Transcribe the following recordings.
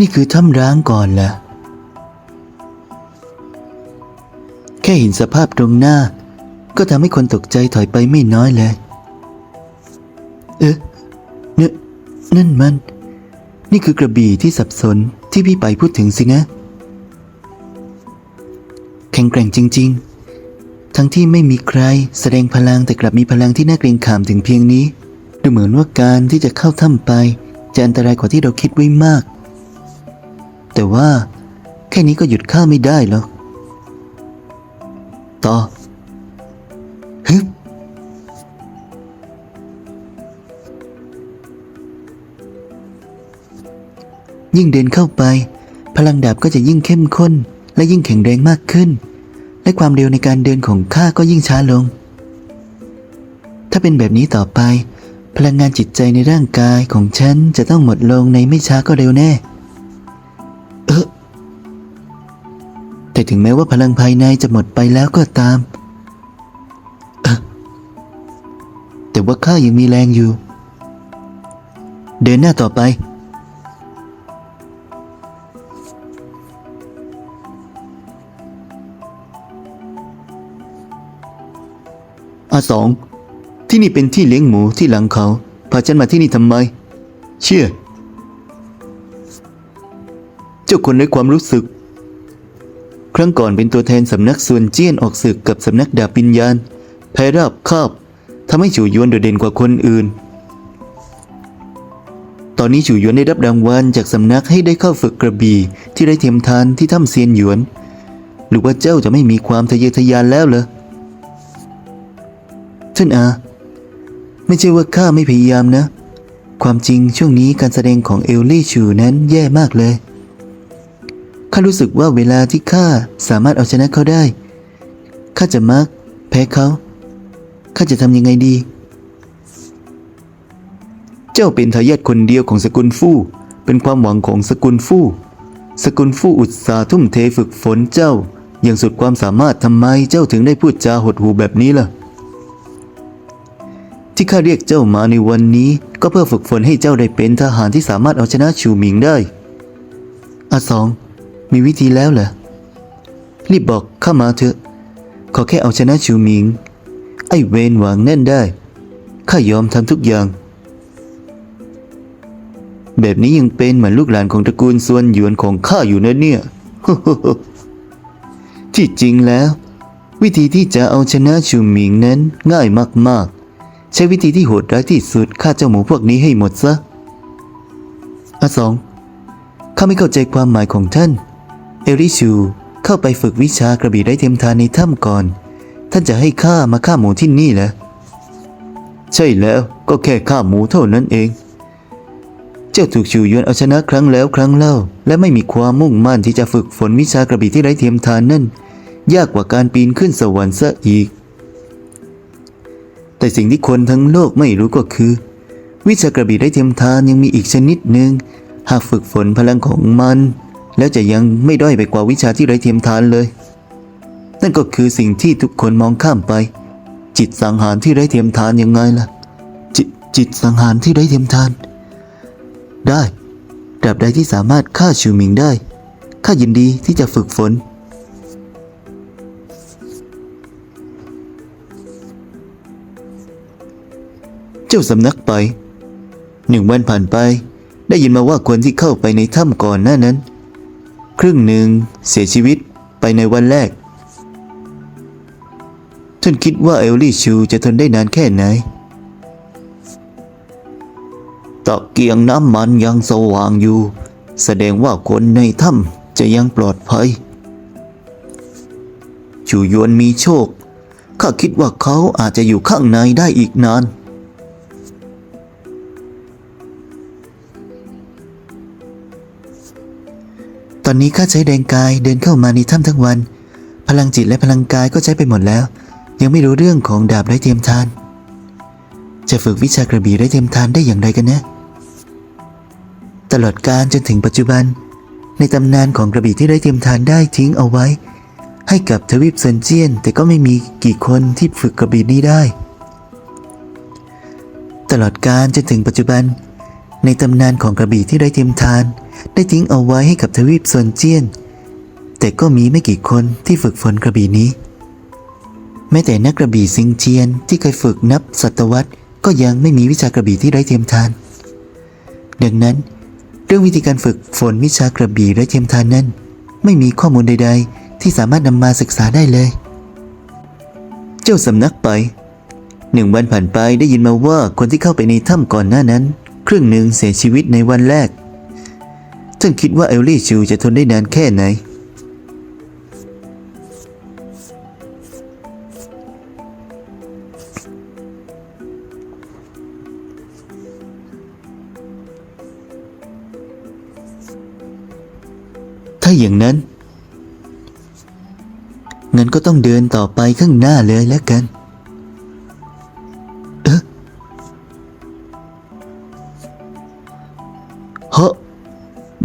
นี่คือถ้ำร้างก่อนล่ะ แค่เห็นสภาพตรงหน้า ก็ทำให้คนตกใจถอยไปไม่น้อยเลย เอ๊ะนนั่นมัน นี่คือกระบี่ที่สับสนที่พี่ไปพูดถึงสินะ แข็งแกร่งจริง ๆ ทั้งที่ไม่มีใครแสดงพลังแต่กลับมีพลังที่น่าเกรงขามถึงเพียงนี้ ดูเหมือนว่าการที่จะเข้าถ้ำไป จะอันตรายกว่าที่เราคิดไว้มาก แต่ว่า แค่นี้ก็หยุดข้าไม่ได้หรอกต่อฮึบยิ่งเดินเข้าไป พลังดาบก็จะยิ่งเข้มข้น และยิ่งแข็งแรงมากขึ้น และความเร็วในการเดินของข้าก็ยิ่งช้าลง ถ้าเป็นแบบนี้ต่อไป พลังงานจิตใจในร่างกายของฉันจะต้องหมดลงในไม่ช้าก็เร็วแน่ ออแต่ถึงแม้ว่าพลังภายในจะหมดไปแล้วก็ตามเออแต่ว่าข้ายังมีแรงอยู่ เดินหน้าต่อไป อาสอง ที่นี่เป็นที่เลี้ยงหมูที่หลังเขา พาฉันมาที่นี่ทำไมเชื่อ จ้าคนไร้ความรู้สึก ครั้งก่อนเป็นตัวแทนสำนักส่วนเจี้ยนออกศึกกับสำนักดาบวิญญาณแพ้ราบคาบทำให้ฉูหยวนโดดเด่นกว่าคนอื่น ตอนนี้ฉูหยวนได้รับรางวัลจากสำนักให้ได้เข้าฝึกกระบี่ที่ได้เทียมทานที่ถ้ำเซียนหยวน หรือว่าเจ้าจะไม่มีความทะเยอทะยานแล้วเหรอท่านอาไม่ใช่ว่าข้าไม่พยายามนะ ความจริงช่วงนี้การแสดงของเอลลี่ชูนั้นแย่มากเลย ข้ารู้สึกว่าเวลาที่ข้าสามารถเอาชนะเขาได้ ข้าจะมักแพ้เขา ข้าจะทำยังไงดี เจ้าเป็นทายาทคนเดียวของสกุลฟู่ เป็นความหวังของสกุลฟู่ สกุลฟู่อุตสาห์ทุ่มเทฝึกฝนเจ้า อย่างสุดความสามารถทำไมเจ้าถึงได้พูดจาหดหูแบบนี้ล่ะ ที่ข้าเรียกเจ้ามาในวันนี้ ก็เพื่อฝึกฝนให้เจ้าได้เป็นทหารที่สามารถเอาชนะชูหมิงได้อาสอง มีวิธีแล้วเหรอ รีบบอกข้ามาเถอะ ขอแค่เอาชนะชูหมิง ไอ้เวนหวังแน่นได้ ข้ายอมทำทุกอย่าง แบบนี้ยังเป็นเหมือนลูกหลานของตระกูลส่วนหยวนของข้าอยู่นะเนี่ย ที่จริงแล้ว วิธีที่จะเอาชนะชูหมิงนั้นง่ายมากๆ ใช้วิธีที่โหดร้ายที่สุดฆ่าเจ้าหมูพวกนี้ให้หมดซะอาสองข้าไม่เข้าใจความหมายของท่าน เอริชูเข้าไปฝึกวิชากระบี่ไร้เทียมทานในถ้ำก่อน ท่านจะให้ข้ามาฆ่าหมูที่นี่เหรอใช่แล้วก็แค่ฆ่าหมูเท่านั้นเอง เจ้าถูกชูยวนเอาชนะครั้งแล้วครั้งเล่า และไม่มีความมุ่งมั่นที่จะฝึกฝนวิชากระบี่ที่ไร้เทียมทานนั่น ยากกว่าการปีนขึ้นสวรรค์ซะอีก แต่สิ่งที่คนทั้งโลกไม่รู้ก็คือ วิชากระบี่ไร้เทียมทานยังมีอีกชนิดหนึ่งหากฝึกฝนพลังของมัน แล้วจะยังไม่ด้อยไปกว่าวิชาที่ไร้เทียมทานเลย นั่นก็คือสิ่งที่ทุกคนมองข้ามไป จิตสังหารที่ไร้เทียมทานยังไงล่ะจิตจิตสังหารที่ไร้เทียมทาน ได้ตราบใดที่สามารถฆ่าชูหมิงได้ข้ายินดีที่จะฝึกฝน เจ้าสำนักไป หนึ่งวันผ่านไป ได้ยินมาว่าคนที่เข้าไปในถ้ำก่อนหน้านั้น ครึ่งหนึ่งเสียชีวิตไปในวันแรก ท่านคิดว่าเอลลี่ชูจะทนได้นานแค่ไหนตะเกียงน้ำมันยังสว่างอยู่ แสดงว่าคนในถ้ำจะยังปลอดภัย ชูยวนมีโชค ข้าคิดว่าเขาอาจจะอยู่ข้างในได้อีกนาน อนนี้ข้าใช้แรงกายเดินเข้ามาในถ้ำทั้งวัน พลังจิตและพลังกายก็ใช้ไปหมดแล้ว ยังไม่รู้เรื่องของดาบไร้เทียมทาน จะฝึกวิชากระบี่ไร้เทียมทานได้อย่างไรกันนะ ตลอดการจนถึงปัจจุบัน ในตำนานของกระบี่ที่ไร้เทียมทานได้ทิ้งเอาไว้ ให้กับทวีปเซนเจียน แต่ก็ไม่มีกี่คนที่ฝึกกระบี่นี้ได้ ตลอดการจนถึงปัจจุบัน ในตำนานของกระบี่ที่ไร้เทียมทาน ได้ทิ้งเอาไว้ให้กับทวีปซวนเจียน แต่ก็มีไม่กี่คนที่ฝึกฝนกระบี่นี้ แม้แต่นักกระบี่ซิงเจียนที่เคยฝึกนับศตวรรษ ก็ยังไม่มีวิชากระบี่ที่ไร้เทียมทาน ดังนั้น เรื่องวิธีการฝึกฝนวิชากระบี่ไร้เทียมทานนั้น ไม่มีข้อมูลใด ๆ ที่สามารถนำมาศึกษาได้เลย เจ้าสำนักไปหนึ่งวันผ่านไปได้ยินมาว่าคนที่เข้าไปในถ้ำก่อนหน้านั้น รึ่งหนึ่งเสียชีวิตในวันแรกท่านคิดว่าเอลลี่ชูจะทนได้นานแค่ไหน ถ้าอย่างนั้นเงินก็ต้องเดินต่อไปข้างหน้าเลยแล้วกัน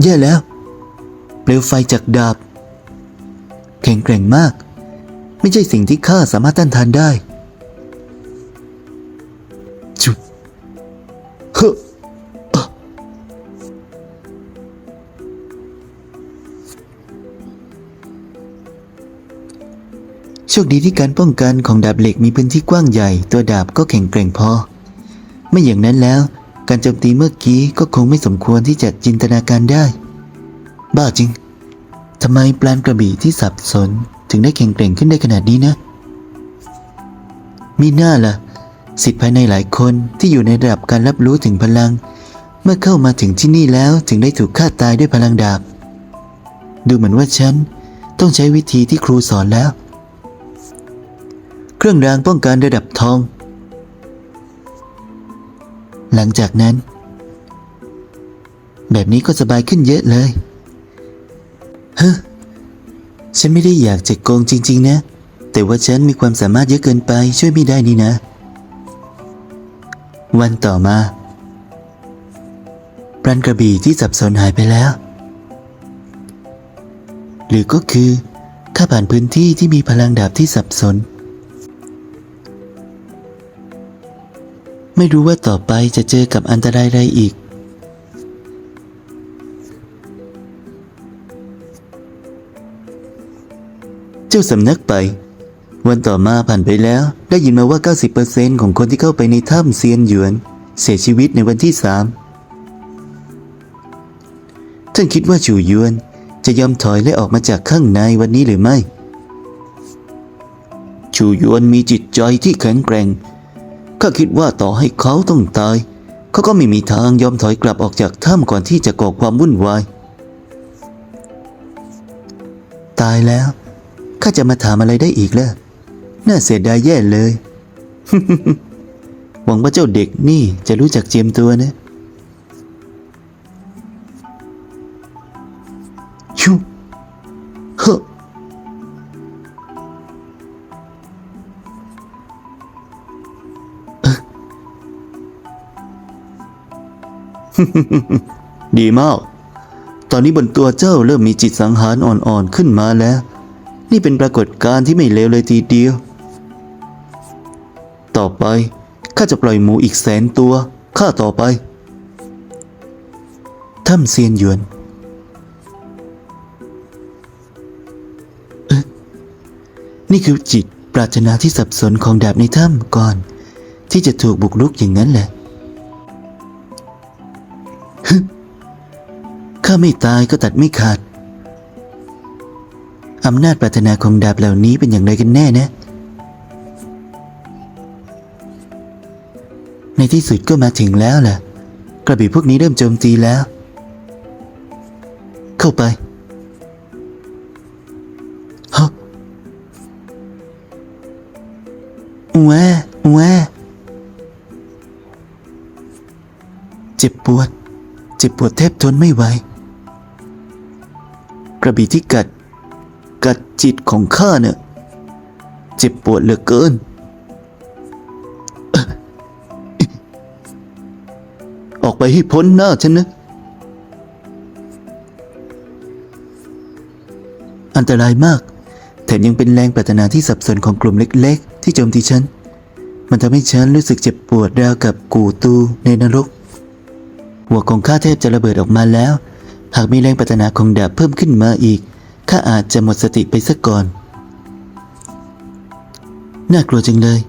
แย่แล้ว เปลวไฟจากดาบแข็งแกร่งมาก ไม่ใช่สิ่งที่ข้าสามารถต้านทานได้ จุดเฮ้อโชคดีที่การป้องกันของดาบเหล็กมีพื้นที่กว้างใหญ่ ตัวดาบก็แข็งแกร่งพอ ไม่อย่างนั้นแล้ว การโจมตีเมื่อกี้ก็คงไม่สมควรที่จะจินตนาการได้ บ้าจริงทำไมปลานกระบี่ที่สับสนถึงได้แข็งแกร่งขึ้นได้ขนาดนี้นะ มีหน้าล่ะ สิทธิ์ภายในหลายคนที่อยู่ในระดับการรับรู้ถึงพลัง เมื่อเข้ามาถึงที่นี่แล้วถึงได้ถูกฆ่าตายด้วยพลังดาบ ดูเหมือนว่าฉันต้องใช้วิธีที่ครูสอนแล้ว เครื่องรางป้องกันระดับทอง หลังจากนั้น แบบนี้ก็สบายขึ้นเยอะเลยเฮ้ฉันไม่ได้อยากจะโกงจริง ๆ นะ แต่ว่าฉันมีความสามารถเยอะเกินไปช่วยไม่ได้นี่นะ วันต่อมาปรันกระบี่ที่สับสนหายไปแล้ว หรือก็คือข้าผ่านพื้นที่ที่มีพลังดาบที่สับสน ไม่รู้ว่าต่อไปจะเจอกับอันตรายใดอีก เจ้าสำนักไป วันต่อมาผ่านไปแล้ว ได้ยินมาว่า 90%ของคนที่เข้าไปในถ้ำเซียนหยวน เสียชีวิตในวันที่สามท่านคิดว่าจูยวนจะยอมถอยและออกมาจากข้างในวันนี้หรือไม่ ชูยวนมีจิตใจที่แข็งแกร่ง ข้าคิดว่าต่อให้เขาต้องตาย เขาก็ไม่มีทางยอมถอยกลับออกจากถ้ำก่อนที่จะก่อความวุ่นวาย ตายแล้วข้าจะมาถามอะไรได้อีกล่ะ น่าเสียดายแย่เลย หวังว่าเจ้าเด็กนี่จะรู้จักเจียมตัวนะ ดีมาก ตอนนี้บนตัวเจ้าเริ่มมีจิตสังหารอ่อนๆขึ้นมาแล้ว นี่เป็นปรากฏการณ์ที่ไม่เลวเลยทีเดียว ต่อไปข้าจะปล่อยหมูอีกแสนตัวข้าต่อไปถ้ำเซียนหยวนเอ๊ะนี่คือจิตปรารถนาที่สับสนของดาบในถ้ำก่อน ที่จะถูกบุกรุกอย่างนั้นแหละ ข้าไม่ตายก็ตัดไม่ขาด อำนาจปรารถนาของดาบเหล่านี้เป็นอย่างไรกันแน่นะ ในที่สุดก็มาถึงแล้วล่ะ กระบี่พวกนี้เริ่มโจมตีแล้ว เข้าไปฮะแหวแหวเจ็บปวด เจ็บปวดแทบทนไม่ไหว ระบี่ที่กัด กัดจิตของข้าเนี่ย เจ็บปวดเหลือเกินออออกไปให้พ้นหน้าฉันนะ อันตรายมาก แถมยังเป็นแรงปรารถนาที่สับสนของกลุ่มเล็ก ๆ ที่โจมตีฉัน มันทำให้ฉันรู้สึกเจ็บปวดราวกับกูตูในนรก หัวของข้าแทบจะระเบิดออกมาแล้ว หากมีแรงปรารถนาของดาบเพิ่มขึ้นมาอีก ข้าอาจจะหมดสติไปซะก่อน น่ากลัวจังเลย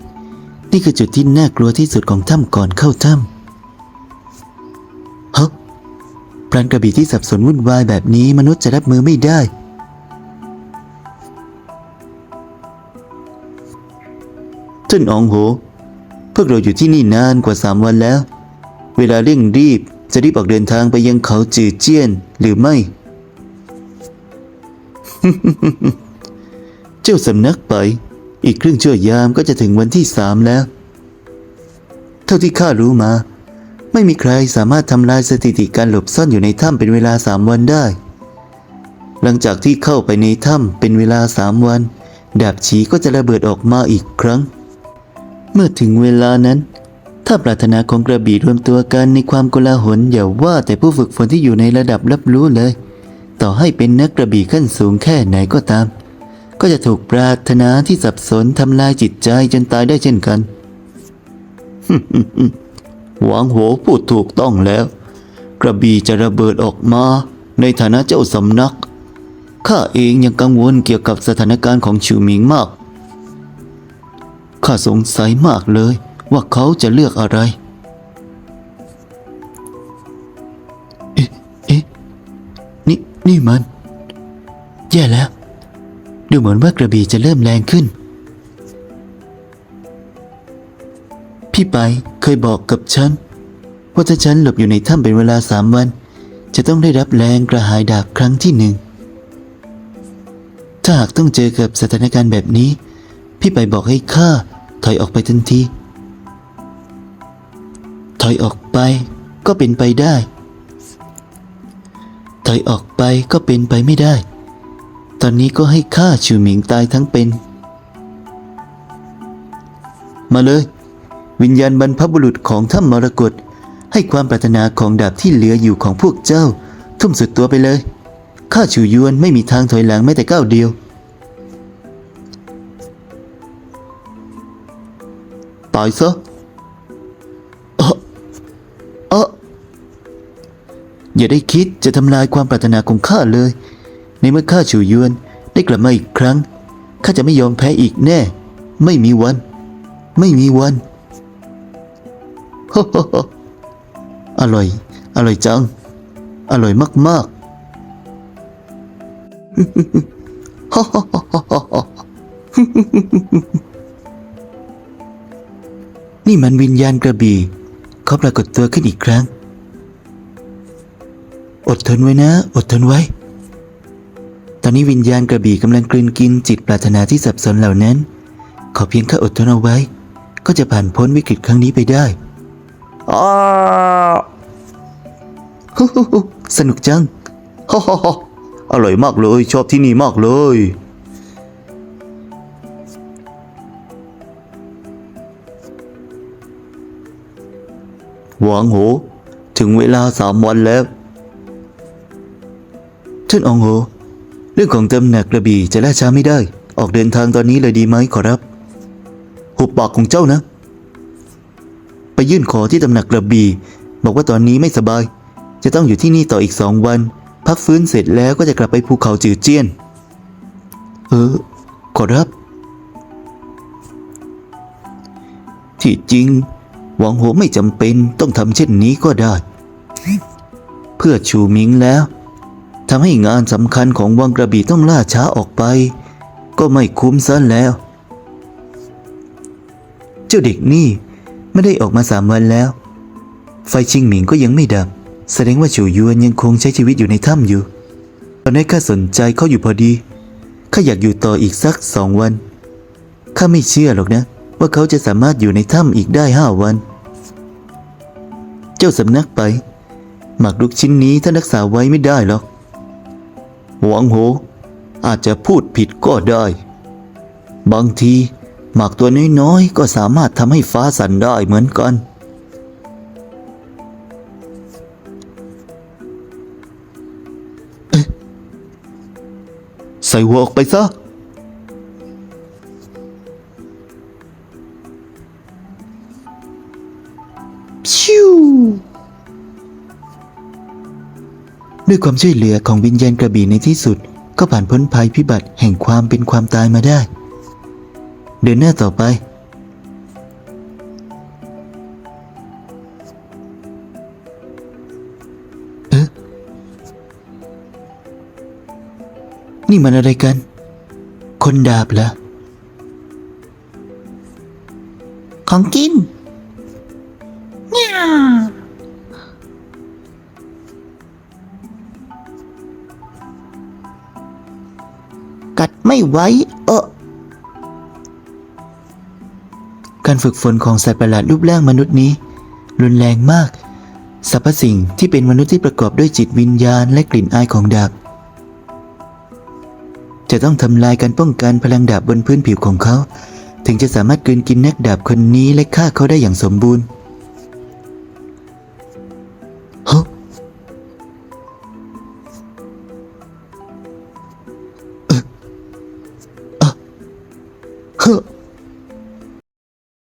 นี่คือจุดที่น่ากลัวที่สุดของถ้ำก่อนเข้าถ้ำฮะพรานกระบี่ที่สับสนวุ่นวายแบบนี้มนุษย์จะรับมือไม่ได้ ท่านอองโห พวกเราอยู่ที่นี่นานกว่าสามวันแล้ว เวลาเร่งรีบ จะรีบออกเดินทางไปยังเขาจือเจี้ยนหรือไม่ เจ้าสำนักไป อีกครึ่งชั่วยามก็จะถึงวันที่สามแล้ว เท่าที่ข้ารู้มา ไม่มีใครสามารถทำลายสถิติการหลบซ่อนอยู่ในถ้ำเป็นเวลาสามวันได้ หลังจากที่เข้าไปในถ้ำเป็นเวลาสามวัน ดาบฉีก็จะระเบิดออกมาอีกครั้ง เมื่อถึงเวลานั้น ถ้าปรารถนาของกระบี่รวมตัวกันในความโกลาหลอย่าว่าแต่ผู้ฝึกฝนที่อยู่ในระดับรับรู้เลย ต่อให้เป็นนักกระบี่ขั้นสูงแค่ไหนก็ตาม ก็จะถูกปรารถนาที่สับสนทำลายจิตใจจนตายได้เช่นกันหวังโหพูดถูกต้องแล้ว กระบี่จะระเบิดออกมา ในฐานะเจ้าสำนักข้าเองยังกังวลเกี่ยวกับสถานการณ์ของชิวหมิงมากข้าสงสัยมากเลย ว่าเขาจะเลือกอะไร เอ๊ะเอ๊ะนี่นี่มัน แย่แล้ว ดูเหมือนว่ากระบี่จะเริ่มแรงขึ้น พี่ไปเคยบอกกับฉัน ว่าถ้าฉันหลบอยู่ในถ้ำเป็นเวลาสามวัน จะต้องได้รับแรงกระหายดาบครั้งที่หนึ่งถ้าหากต้องเจอกับสถานการณ์แบบนี้ พี่ไปบอกให้ข้าถอยออกไปทันที ถอยออกไปก็เป็นไปได้ ถอยออกไปก็เป็นไปไม่ได้ ตอนนี้ก็ให้ข้าชูหมิงตายทั้งเป็น มาเลย วิญญาณบรรพบุรุษของถ้ำมรกตให้ความปรารถนาของดาบที่เหลืออยู่ของพวกเจ้า ทุ่มสุดตัวไปเลยข้าชูยวนไม่มีทางถอยหลังแม้แต่ก้าวเดียว ตายซะ อย่าได้คิดจะทำลายความปรารถนาของข้าเลย ในเมื่อข้าชูยวนได้กลับมาอีกครั้งข้าจะไม่ยอมแพ้อีกแน่ ไม่มีวัน ไม่มีวันฮ่าฮ่าฮ่าอร่อย อร่อยจัง อร่อยมากๆฮ่าฮ่าฮ่าฮ่าฮ่านี่มันวิญญาณกระบี่เขาปรากฏตัวขึ้นอีกครั้ง อดทนไว้นะ อดทนไว้ ตอนนี้วิญญาณกระบี่กำลังกลืนกินจิตปรารถนาที่สับสนเหล่านั้น ขอเพียงแค่อดทนเอาไว้ ก็จะผ่านพ้นวิกฤตครั้งนี้ไปได้อ้าฮู้ฮู้ฮู้สนุกจังฮ่าฮ่าฮ่าอร่อยมากเลย ชอบที่นี่มากเลย หวังโห ถึงเวลาสามวันแล้ว ท่านองโหเรื่องของตำหนักกระบี่จะล่าช้าไม่ได้ ออกเดินทางตอนนี้เลยดีไหมขอรับ หุบปากของเจ้านะ ไปยื่นขอที่ตำหนักกระบี่บอกว่าตอนนี้ไม่สบาย จะต้องอยู่ที่นี่ต่ออีกสองวัน พักฟื้นเสร็จแล้วก็จะกลับไปภูเขาจือเจี้ยน เออ ขอรับ ที่จริง หวังโหไม่จำเป็นต้องทำเช่นนี้ก็ได้ เพื่อชูมิงแล้ว ทำให้งานสำคัญของวังกระบี่ต้องล่าช้าออกไป ก็ไม่คุ้มซะแล้ว เจ้าเด็กนี่ไม่ได้ออกมาสามวันแล้ว ไฟชิงหมิงก็ยังไม่ดับ แสดงว่าชูยวนยังคงใช้ชีวิตอยู่ในถ้ำอยู่ ตอนนี้ข้าสนใจเขาอยู่พอดีข้าอยากอยู่ต่ออีกสักสองวันข้าไม่เชื่อหรอกนะ ว่าเขาจะสามารถอยู่ในถ้ำอีกได้ห้าวัน เจ้าสำนักไป หมากรุกชิ้นนี้ท่านรักษาไว้ไม่ได้หรอก หวังโหอาจจะพูดผิดก็ได้ บางทีหมากตัวน้อยๆก็สามารถทำให้ฟ้าสั่นได้เหมือนกัน ใส่หัวออกไปซะ ด้วยความช่วยเหลือของวิญญาณกระบี่ในที่สุด ก็ผ่านพ้นภัยพิบัติแห่งความเป็นความตายมาได้ เดินหน้าต่อไป เอ๊ะ นี่มันอะไรกัน คนดาบเหรอของกิน ไม่ไหวเออการฝึกฝนของสัตว์ประหลาดรูปร่างมนุษย์นี้ รุนแรงมากสรรพสิ่งที่เป็นมนุษย์ที่ประกอบด้วยจิตวิญญาณและกลิ่นอายของดาบ จะต้องทำลายการป้องกันพลังดาบบนพื้นผิวของเขา ถึงจะสามารถกลืนกินนักดาบคนนี้และฆ่าเขาได้อย่างสมบูรณ์